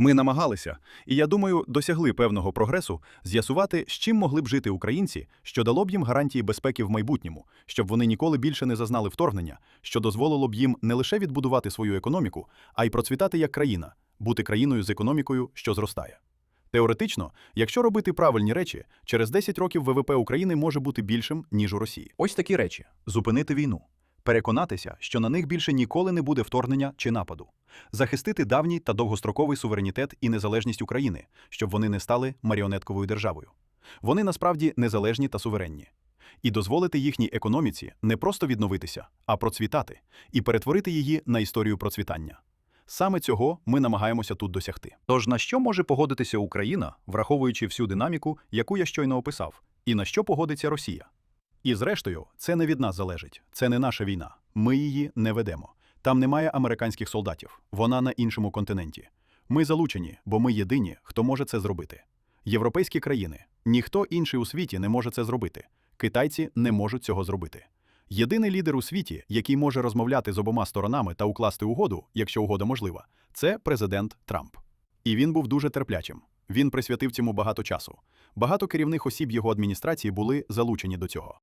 Ми намагалися, і я думаю, досягли певного прогресу з'ясувати, з чим могли б жити українці, що дало б їм гарантії безпеки в майбутньому, щоб вони ніколи більше не зазнали вторгнення, що дозволило б їм не лише відбудувати свою економіку, а й процвітати як країна, бути країною з економікою, що зростає. Теоретично, якщо робити правильні речі, через 10 років ВВП України може бути більшим, ніж у Росії. Ось такі речі: зупинити війну, переконатися, що на них більше ніколи не буде вторгнення чи нападу, захистити давній та довгостроковий суверенітет і незалежність України, щоб вони не стали маріонетковою державою. Вони насправді незалежні та суверенні. І дозволити їхній економіці не просто відновитися, а процвітати, і перетворити її на історію процвітання. Саме цього ми намагаємося тут досягти. Тож на що може погодитися Україна, враховуючи всю динаміку, яку я щойно описав, і на що погодиться Росія? І зрештою, це не від нас залежить, це не наша війна. Ми її не ведемо. Там немає американських солдатів, вона на іншому континенті. Ми залучені, бо ми єдині, хто може це зробити. Європейські країни, ніхто інший у світі не може це зробити. Китайці не можуть цього зробити. Єдиний лідер у світі, який може розмовляти з обома сторонами та укласти угоду, якщо угода можлива, це президент Трамп. І він був дуже терплячим. Він присвятив цьому багато часу. Багато керівних осіб його адміністрації були залучені до цього.